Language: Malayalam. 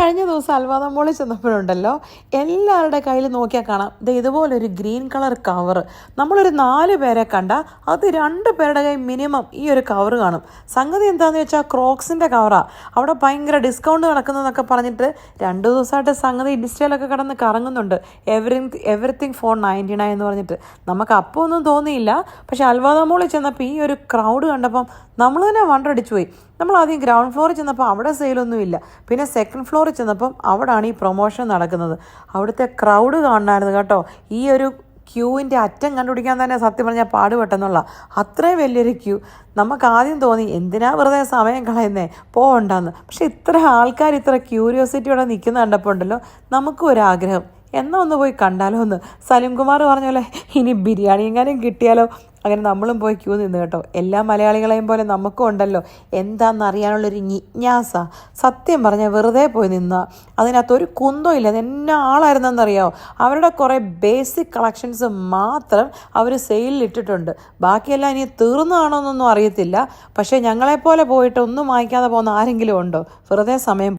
കഴിഞ്ഞ ദിവസം അൽവാദ മോളിൽ ചെന്നപ്പോഴുണ്ടല്ലോ എല്ലാവരുടെ കയ്യിൽ നോക്കിയാൽ കാണാം. ദേ ഇതുപോലൊരു ഗ്രീൻ കളർ കവർ. നമ്മളൊരു നാല് പേരെ കണ്ട അത് രണ്ട് പേരുടെ കൈ മിനിമം ഈ ഒരു കവർ കാണും. സംഗതി എന്താണെന്ന് വെച്ചാൽ ക്രോക്സിന്റെ കവറാണ് അവിടെ ഭയങ്കര ഡിസ്കൗണ്ട് നടക്കുന്നതെന്നൊക്കെ പറഞ്ഞിട്ട് രണ്ട് ദിവസമായിട്ട് സംഗതി ഇൻസ്റ്റയിലൊക്കെ കിടന്ന് കറങ്ങുന്നുണ്ട്. Every everything four ninety nine എന്ന് പറഞ്ഞിട്ട്. നമുക്ക് അപ്പോൾ ഒന്നും തോന്നിയില്ല. പക്ഷെ അൽവാദ മോളിൽ ചെന്നപ്പോൾ ഈ ഒരു ക്രൗഡ് കണ്ടപ്പം നമ്മൾ തന്നെ വണ്ടടിച്ചു പോയി. നമ്മൾ ആദ്യം ഗ്രൗണ്ട് ഫ്ലോറിൽ ചെന്നപ്പോൾ അവിടെ സെയിലൊന്നുമില്ല പിന്നെ സെക്കൻഡ് ഫ്ലോറിൽ ചെന്നപ്പം അവിടാണ് ഈ പ്രൊമോഷൻ നടക്കുന്നത്. അവിടുത്തെ ക്രൗഡ് കാണണമായിരുന്നു കേട്ടോ. ഈ ഒരു ക്യൂവിന്റെ അറ്റം കണ്ടുപിടിക്കാൻ തന്നെ സത്യം പറഞ്ഞാൽ പാടുപെട്ടെന്നുള്ള അത്രയും വലിയൊരു ക്യൂ നമുക്ക് ആദ്യം തോന്നി എന്തിനാ വെറുതെ സമയം കളയുന്നേ? പോകണ്ടെന്ന് പക്ഷെ ഇത്ര ആൾക്കാർ ഇത്ര ക്യൂരിയോസിറ്റിയോടെ നിൽക്കുന്ന കണ്ടപ്പോൾ ഉണ്ടല്ലോ നമുക്കും ഒരാഗ്രഹം എന്നാ ഒന്ന് പോയി കണ്ടാലോ എന്ന്. സലീം കുമാർ പറഞ്ഞ പോലെ ഇനി ബിരിയാണി എങ്ങാനും കിട്ടിയാലോ? അങ്ങനെ നമ്മളും പോയി ക്യൂ നിന്ന് കേട്ടോ. എല്ലാ മലയാളികളെയും പോലെ നമുക്കും ഉണ്ടല്ലോ. എന്താണെന്ന് അറിയാനുള്ളൊരു ജിജ്ഞാസ. സത്യം പറഞ്ഞാൽ വെറുതെ പോയി നിന്ന. അതിനകത്ത് ഒരു കുന്തോ ഇല്ല. എന്നാ ആളായിരുന്നെന്നറിയാമോ അവരുടെ കുറേ ബേസിക് കളക്ഷൻസ് മാത്രം അവർ സെയിലിൽ ഇട്ടിട്ടുണ്ട്. ബാക്കിയെല്ലാം ഇനി തീർന്നതാണോന്നൊന്നും അറിയത്തില്ല. പക്ഷേ ഞങ്ങളെപ്പോലെ പോയിട്ട് ഒന്നും വാങ്ങിക്കാതെ പോകുന്ന ആരെങ്കിലും ഉണ്ടോ? വെറുതെ സമയം